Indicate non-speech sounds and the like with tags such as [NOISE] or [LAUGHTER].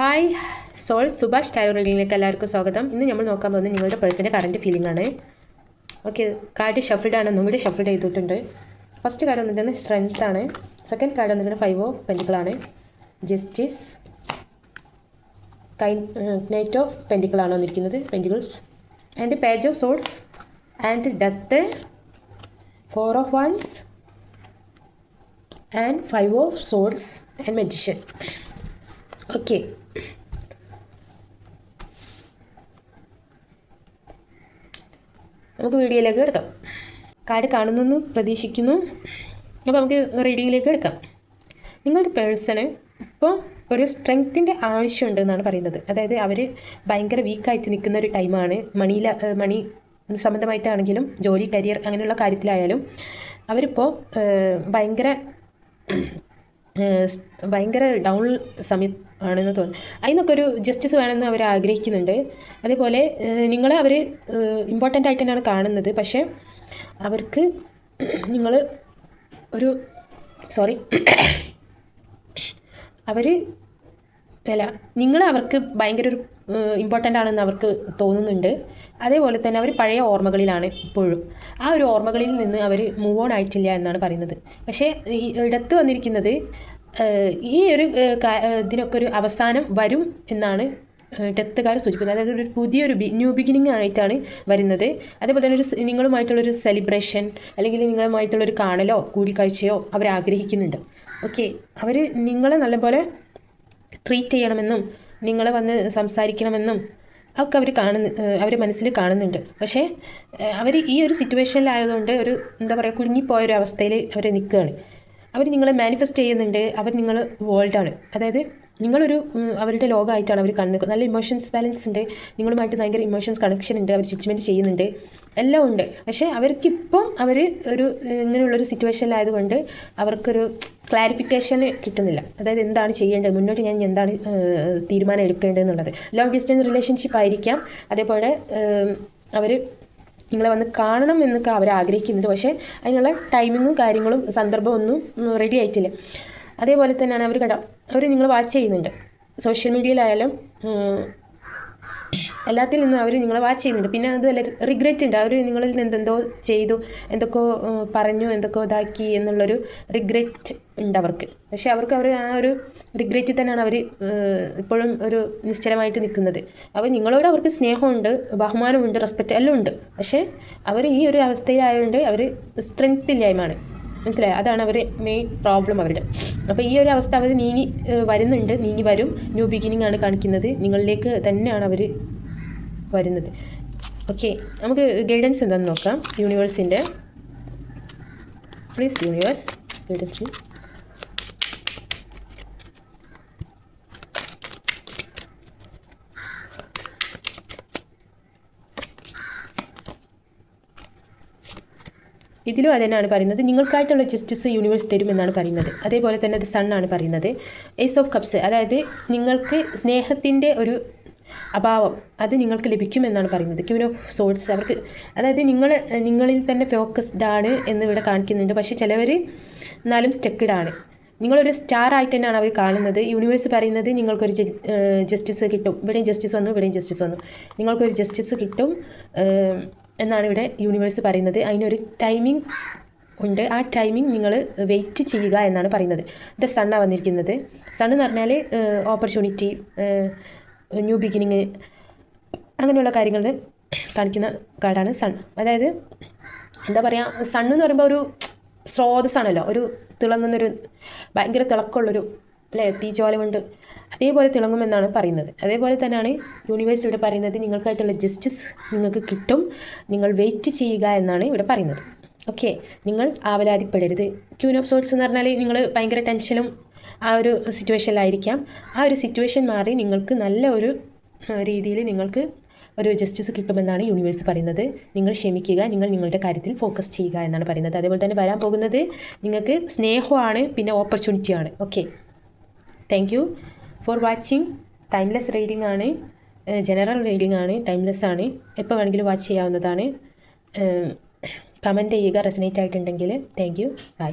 Hi soul Subhash ടയറിലേക്ക് എല്ലാവർക്കും സ്വാഗതം. ഇന്ന് നമ്മൾ നോക്കാൻ പോകുന്നത് നിങ്ങളുടെ പേഴ്സന്റെ കറണ്ട് ഫീലിംഗ് ആണ്. ഓക്കെ കാർഡ് ഷഫിൾഡ് ആണ്. ഒന്നും കൂടി ഷഫിൾഡ് ചെയ്തിട്ടുണ്ട്. ഫസ്റ്റ് കാർഡ് വന്നിട്ടുണ്ട് സ്ട്രെങ്ത് ആണ്. സെക്കൻഡ് കാർഡ് വന്നിട്ടുണ്ട് ഫൈവ് ഓ പെന്റിക്കിളാണ് ജസ്റ്റിസ് കൈ നൈറ്റ് ഓഫ് പെന്റിക്കിളാണ് വന്നിരിക്കുന്നത്. Pentacles and page of swords and death four of wands and five of swords and magician okay. നമുക്ക് വീഡിയോയിലേക്ക് എടുക്കാം. കാർഡ് കാണുന്നെന്ന് പ്രതീക്ഷിക്കുന്നു. അപ്പോൾ നമുക്ക് റീഡിങ്ങിലേക്ക് എടുക്കാം. നിങ്ങളുടെ പേഴ്സണ് ഇപ്പോൾ ഒരു സ്ട്രെങ്ത്തിന്റെ ആവശ്യമുണ്ട് എന്നാണ് പറയുന്നത്. അതായത് അവർ ഭയങ്കര വീക്കായിട്ട് നിൽക്കുന്ന ഒരു ടൈമാണ്. മണിയിൽ മണി സംബന്ധമായിട്ടാണെങ്കിലും ജോലി കരിയർ അങ്ങനെയുള്ള കാര്യത്തിലായാലും അവരിപ്പോൾ ഭയങ്കര ഭയങ്കര ഡൗൺ സമയം ആണെന്ന് തോന്നുന്നു. അതിനൊക്കെ ഒരു ജസ്റ്റിസ് വേണമെന്ന് അവർ ആഗ്രഹിക്കുന്നുണ്ട്. അതേപോലെ നിങ്ങളെ അവർ ഇമ്പോർട്ടന്റ് ആയിട്ട് തന്നെയാണ് കാണുന്നത്. പക്ഷേ അവർക്ക് [CLEARS THROAT] നിങ്ങൾ ഒരു സോറി [CLEARS THROAT] അവർ അല്ല നിങ്ങൾ അവർക്ക് ഭയങ്കര ഒരു ഇമ്പോർട്ടന്റ് ആണെന്ന് അവർക്ക് തോന്നുന്നുണ്ട്. അതേപോലെ തന്നെ അവർ പഴയ ഓർമ്മകളിലാണ് ഇപ്പോഴും. ആ ഒരു ഓർമ്മകളിൽ നിന്ന് അവർ മൂവ് ഓൺ ആയിട്ടില്ല എന്നാണ് പറയുന്നത്. പക്ഷേ ഈ ഇടത്ത് വന്നിരിക്കുന്നത് ഈ ഒരു ഇതിനൊക്കെ ഒരു അവസാനം വരും എന്നാണ് ഡെത്തുകാർ സൂചിപ്പിക്കുന്നത്. അതായത് ഒരു പുതിയൊരു ന്യൂ ബിഗിനിങ് ആയിട്ടാണ് വരുന്നത്. അതേപോലെ തന്നെ ഒരു നിങ്ങളുമായിട്ടുള്ളൊരു സെലിബ്രേഷൻ അല്ലെങ്കിൽ നിങ്ങളുമായിട്ടുള്ളൊരു കാണലോ കൂടിക്കാഴ്ചയോ അവർ ആഗ്രഹിക്കുന്നുണ്ട്. ഓക്കെ അവർ നിങ്ങളെ നല്ലപോലെ ട്രീറ്റ് ചെയ്യണമെന്നും നിങ്ങളെ വന്ന് സംസാരിക്കണമെന്നും ഒക്കെ അവർ കാണുന്ന അവർ മനസ്സിൽ കാണുന്നുണ്ട്. പക്ഷേ അവർ ഈ ഒരു സിറ്റുവേഷനിലായതുകൊണ്ട് ഒരു എന്താ പറയുക കുടുങ്ങിപ്പോയ ഒരു അവസ്ഥയിൽ അവർ നിൽക്കുകയാണ് അവർ നിങ്ങളെ മാനിഫെസ്റ്റ് ചെയ്യുന്നുണ്ട്. അവർ നിങ്ങൾ വേൾഡാണ്. അതായത് നിങ്ങളൊരു അവരുടെ ലോകമായിട്ടാണ് അവർ കണ്ടു നല്ല ഇമോഷൻസ് ബാലൻസ് ഉണ്ട്. നിങ്ങളുമായിട്ട് ഭയങ്കര ഇമോഷൻസ് കണക്ഷൻ ഉണ്ട് അവർ ചിറ്റ്മെന്റ് ചെയ്യുന്നുണ്ട്. എല്ലാം ഉണ്ട്. പക്ഷേ അവർക്കിപ്പം അവർ ഒരു ഇങ്ങനെയുള്ളൊരു സിറ്റുവേഷനിലായതുകൊണ്ട് അവർക്കൊരു ക്ലാരിഫിക്കേഷൻ കിട്ടുന്നില്ല. അതായത് എന്താണ് ചെയ്യേണ്ടത്? മുന്നോട്ട് ഞാൻ എന്താണ് തീരുമാനം എടുക്കേണ്ടതെന്നുള്ളത് ലോങ് ഡിസ്റ്റൻസ് റിലേഷൻഷിപ്പ് ആയിരിക്കാം. അതേപോലെ അവർ നിങ്ങളെ വന്ന് കാണണം എന്നൊക്കെ അവർ ആഗ്രഹിക്കുന്നുണ്ട്. പക്ഷേ അതിനുള്ള ടൈമിങ്ങും കാര്യങ്ങളും സന്ദർഭവും റെഡി ആയിട്ടില്ല. അതേപോലെ തന്നെയാണ് അവർ കട അവർ നിങ്ങൾ വാച്ച് ചെയ്യുന്നുണ്ട്. സോഷ്യൽ മീഡിയയിലായാലും എല്ലാത്തിൽ നിന്നും അവർ നിങ്ങളെ വാച്ച് ചെയ്യുന്നുണ്ട്. പിന്നെ അതുമല്ല റിഗ്രറ്റ് ഉണ്ട്. അവർ നിങ്ങളിൽ നിന്ന് എന്തെന്തോ ചെയ്തു എന്തൊക്കെയോ പറഞ്ഞു എന്തൊക്കെയോ ഇതാക്കി എന്നുള്ളൊരു റിഗ്രറ്റ് ഉണ്ട് അവർക്ക്. പക്ഷേ അവർക്ക് അവർ ആ ഒരു റിഗ്രറ്റിൽ തന്നെയാണ് അവർ ഇപ്പോഴും ഒരു നിശ്ചലമായിട്ട് നിൽക്കുന്നത്. അപ്പോൾ നിങ്ങളോട് അവർക്ക് സ്നേഹമുണ്ട് ബഹുമാനമുണ്ട് റെസ്പെക്റ്റ് എല്ലാം ഉണ്ട്. പക്ഷേ അവർ ഈ ഒരു അവസ്ഥയിലായതുകൊണ്ട് അവർ സ്ട്രെങ്ത് ഇല്ലായ്മയാണ്. മനസ്സിലായി? അതാണ് അവർ മെയിൻ പ്രോബ്ലം അവരുടെ. അപ്പോൾ ഈ ഒരു അവസ്ഥ അവർ നീങ്ങി വരുന്നുണ്ട്. നീങ്ങി വരും. ന്യൂ ബിഗിനിങ് ആണ് കാണിക്കുന്നത്. നിങ്ങളിലേക്ക് തന്നെയാണ് അവർ വരുന്നത്. ഓക്കെ നമുക്ക് ഗൈഡൻസ് എന്താണെന്ന് നോക്കാം. യൂണിവേഴ്സിന്റെ പ്ലീസ് യൂണിവേഴ്സ് ഗൈഡൻസ് ഇതിലും അതന്നെയാണ് പറയുന്നത്. നിങ്ങൾക്കായിട്ടുള്ള ജസ്റ്റിസ് യൂണിവേഴ്സ് തരുമെന്നാണ് പറയുന്നത്. അതേപോലെ തന്നെ അത് സണ്ണാണ് പറയുന്നത്. ഏസ് ഓഫ് കപ്സ് അതായത് നിങ്ങൾക്ക് സ്നേഹത്തിന്റെ ഒരു അഭാവം അത് നിങ്ങൾക്ക് ലഭിക്കുമെന്നാണ് പറയുന്നത്. ക്യൂൻ ഓഫ് സോൾസ് അവർക്ക് അതായത് നിങ്ങൾ നിങ്ങളിൽ തന്നെ ഫോക്കസ്ഡ് ആണ് എന്ന് ഇവിടെ കാണിക്കുന്നുണ്ട്. പക്ഷേ ചിലവർ എന്നാലും സ്റ്റെക്കഡ് ആണ്. നിങ്ങളൊരു സ്റ്റാർ ആയിട്ട് തന്നെയാണ് അവർ കാണുന്നത്. യൂണിവേഴ്സ് പറയുന്നത് നിങ്ങൾക്കൊരു ജസ്റ്റിസ് കിട്ടും. ഇവിടെയും ജസ്റ്റിസ് വന്നു ഇവിടെയും ജസ്റ്റിസ് വന്നു. നിങ്ങൾക്കൊരു ജസ്റ്റിസ് കിട്ടും. എന്നാണ് ഇവിടെ യൂണിവേഴ്സ് പറയുന്നത്. അതിനൊരു ടൈമിംഗ് ഉണ്ട്. ആ ടൈമിംഗ് നിങ്ങൾ വെയിറ്റ് ചെയ്യുക എന്നാണ് പറയുന്നത്. ദ സണ്ണാണ് വന്നിരിക്കുന്നത്. സൺ എന്ന് പറഞ്ഞാൽ ഓപ്പർച്യൂണിറ്റി ന്യൂ ബിഗിനിങ് അങ്ങനെയുള്ള കാര്യങ്ങൾ കാണിക്കുന്ന കാർഡാണ് സൺ അതായത് എന്താ പറയുക സൺ എന്ന് പറയുമ്പോൾ ഒരു സ്രോതസ്സാണല്ലോ. ഒരു തിളങ്ങുന്നൊരു ഭയങ്കര തിളക്കമുള്ളൊരു അല്ലേ? തീജോല കൊണ്ട് അതേപോലെ തിളങ്ങുമെന്നാണ് പറയുന്നത്. അതേപോലെ തന്നെയാണ് യൂണിവേഴ്സ് ഇവിടെ പറയുന്നത് നിങ്ങൾക്കായിട്ടുള്ള ജസ്റ്റിസ് നിങ്ങൾക്ക് കിട്ടും. നിങ്ങൾ വെയിറ്റ് ചെയ്യുക എന്നാണ് ഇവിടെ പറയുന്നത്. ഓക്കെ നിങ്ങൾ ആവലാതിപ്പെടരുത്. ക്യൂൻ ഓഫ് സോട്ട്സ് എന്ന് പറഞ്ഞാൽ നിങ്ങൾ ഭയങ്കര ടെൻഷനും ആ ഒരു സിറ്റുവേഷനിലായിരിക്കാം ആ ഒരു സിറ്റുവേഷൻ മാറി നിങ്ങൾക്ക് നല്ല ഒരു രീതിയിൽ നിങ്ങൾക്ക് ഒരു ജസ്റ്റിസ് കിട്ടുമെന്നാണ് യൂണിവേഴ്സ് പറയുന്നത്. നിങ്ങൾ ക്ഷമിക്കുക. നിങ്ങൾ നിങ്ങളുടെ കാര്യത്തിൽ ഫോക്കസ് ചെയ്യുക എന്നാണ് പറയുന്നത്. അതേപോലെ തന്നെ വരാൻ പോകുന്നത് നിങ്ങൾക്ക് സ്നേഹമാണ് പിന്നെ ഓപ്പർച്യൂണിറ്റിയാണ് okay thank you for watching timeless reading ആണ്. ജനറൽ റീഡിംഗ് ആണ്. ടൈംലെസ് ആണ്. എപ്പോൾ വേണമെങ്കിലും വാച്ച് ചെയ്യാവുന്നതാണ്. കമന്റ് ചെയ്യുക റെസനേറ്റ് ആയിട്ടുണ്ടെങ്കിൽ. Thank you by